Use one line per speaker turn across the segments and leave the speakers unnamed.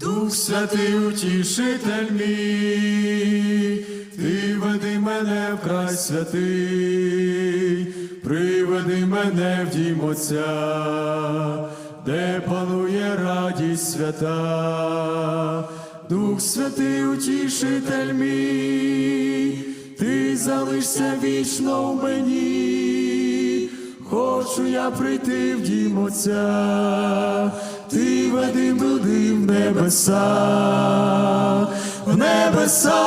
Дух Святий утішитель мій, ти веди мене в край святий, приведи мене в дім Отця, де панує радість свята. Дух Святий утішитель мій, ти залишся вічно в мені. Хочу я прийти в дім Отця, ти веди туди в небеса, в небеса,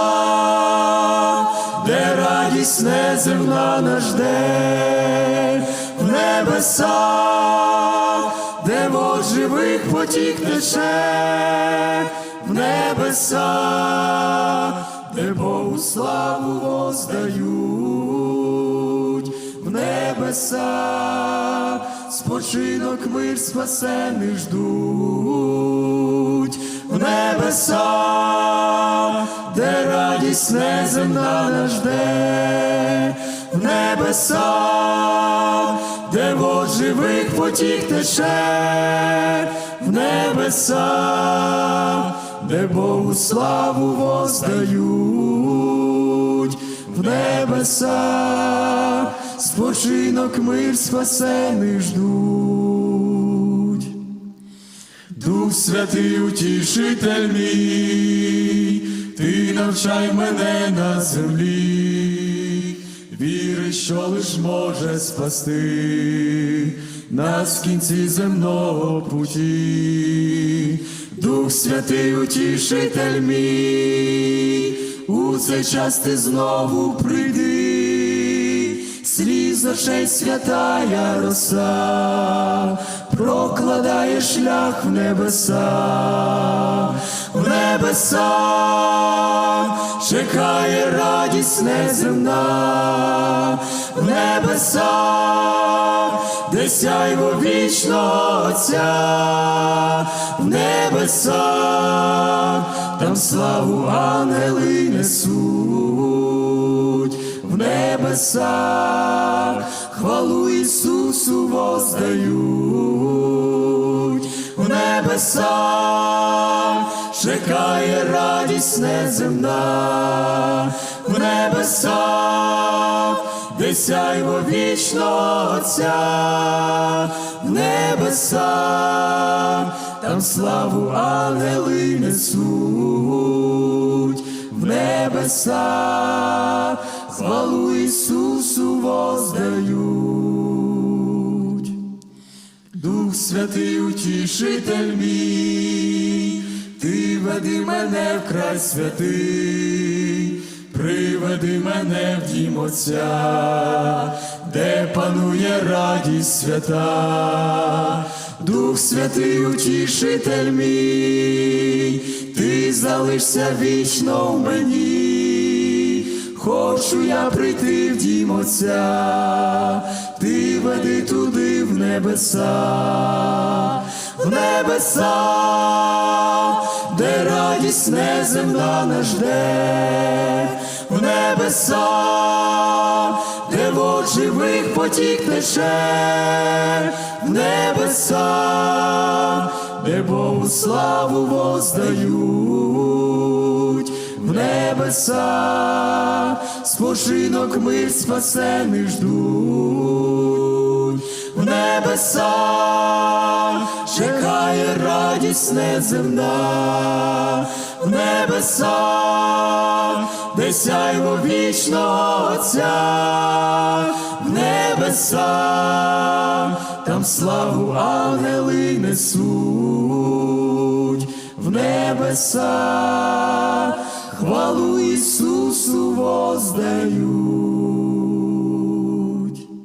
де радість неземна нас жде, в небеса, де вод живих потік тече, в небеса, де Богу славу воздають небеса, спочинок мир спасених ждуть, в небеса, де радість неземна нас жде, в небеса, де вод живих потік тече, в небеса, де Богу славу воздають в небеса, спочинок мир спасених ждуть. Дух Святий утішитель мій, ти навчай мене на землі, віри, що лиш може спасти нас в кінці земного путі. Дух Святий утішитель мій, у цей час ти знову прийди, сліз очей святая роса, прокладає шлях в небеса, в небеса, чекає радість неземна, в небеса, де сяйво вічного Отця, в небеса, там славу ангели несуть, в небеса, Ісусу воздають, в небеса, чекає радість неземна, в небеса, де сяйво вічного Отця, в небеса, там славу ангели несуть, в небеса, хвалу Ісусу воздають. Святий утішитель мій, ти веди мене в край святий, приведи мене в дім Отця, де панує радість свята. Дух Святий утішитель мій, ти залишся вічно в мені. Хочу я прийти в дім Отця, ти веди туди в небеса, в небеса, де радість неземна нас жде, в небеса, де вод живих потік тече, в небеса, де Богу славу воздають в небеса, спочинок мир спасених ждуть, в небеса, чекає радість неземна, в небеса, де сяйво вічного Отця, в небеса, там славу ангели несуть. В небеса, хвалу Ісусу воздаю.